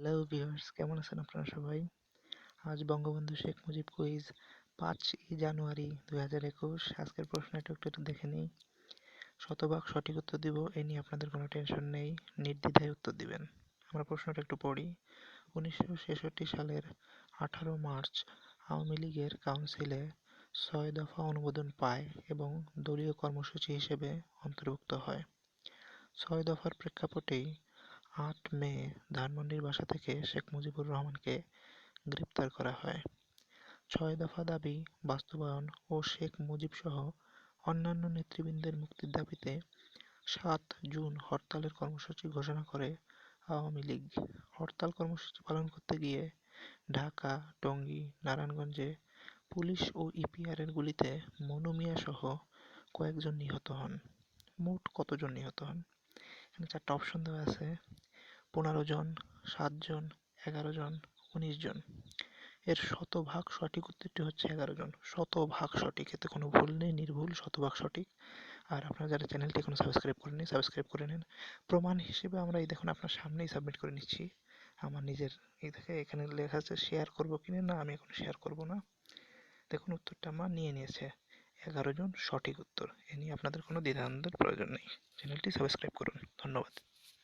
Hello viewers কেমন আছেন আপনারা সবাই? আজ বঙ্গবন্ধু শেখ মুজিব কুইজ পাঁচই জানুয়ারি দুই হাজার একুশ। আজকের প্রশ্নটা একটু একটু দেখে নিই। শতভাগ সঠিক উত্তর দিব, এ নিয়ে আপনাদের কোনো টেনশন নেই, নির্দ্বিধায় উত্তর দিবেন। আমরা প্রশ্নটা একটু পড়ি। উনিশশো ছেষট্টি সালের আঠারো মার্চ আওয়ামী লীগের কাউন্সিলে ছয় দফা অনুমোদন পায় এবং দলীয় কর্মসূচি হিসেবে অন্তর্ভুক্ত হয়। ছয় দফার প্রেক্ষাপটেই আট মে ধানমন্ডির বাসা থেকে শেখ মুজিবুর রহমানকে গ্রেপ্তার করা হয়। ছয় দফা দাবি বাস্তবায়ন ও শেখ মুজিবসহ অন্যান্য নেতৃবৃন্দের মুক্তির দাবিতে সাত জুন হরতালের কর্মসূচি ঘোষণা করে আওয়ামী লীগ। হরতাল কর্মসূচি পালন করতে গিয়ে ঢাকা, টঙ্গী, নারায়ণগঞ্জে পুলিশ ও ইপিআরের গুলিতে মনু সহ কয়েকজন নিহত হন। মোট কতজন নিহত হন? এখানে চারটা অপশন দেওয়া আছে। পনেরো জন সাতজন এগারো জন, উনিশ জন। এর শতভাগ সঠিক উত্তরটি হচ্ছে এগারো জন। শতভাগ সঠিক, এতে কোনো ভুল নেই, নির্ভুল, শতভাগ সঠিক। আর আপনারা যারা চ্যানেলটি এখনও সাবস্ক্রাইব করেনি সাবস্ক্রাইব করে নেন। প্রমাণ হিসেবে আমরা এই দেখুন, আপনার সামনেই সাবমিট করে নিচ্ছি। আমার নিজের, এই দেখে এখানে লেখা আছে, শেয়ার করব কিনা না, আমি এখন শেয়ার করব না। দেখুন, উত্তরটা আমার নিয়ে নিয়েছে। এগারো জন সঠিক উত্তর। এ নিয়ে আপনাদের কোনো দ্বিধাদ্বন্দ্বের প্রয়োজন নেই। চ্যানেলটি সাবস্ক্রাইব করুন। ধন্যবাদ।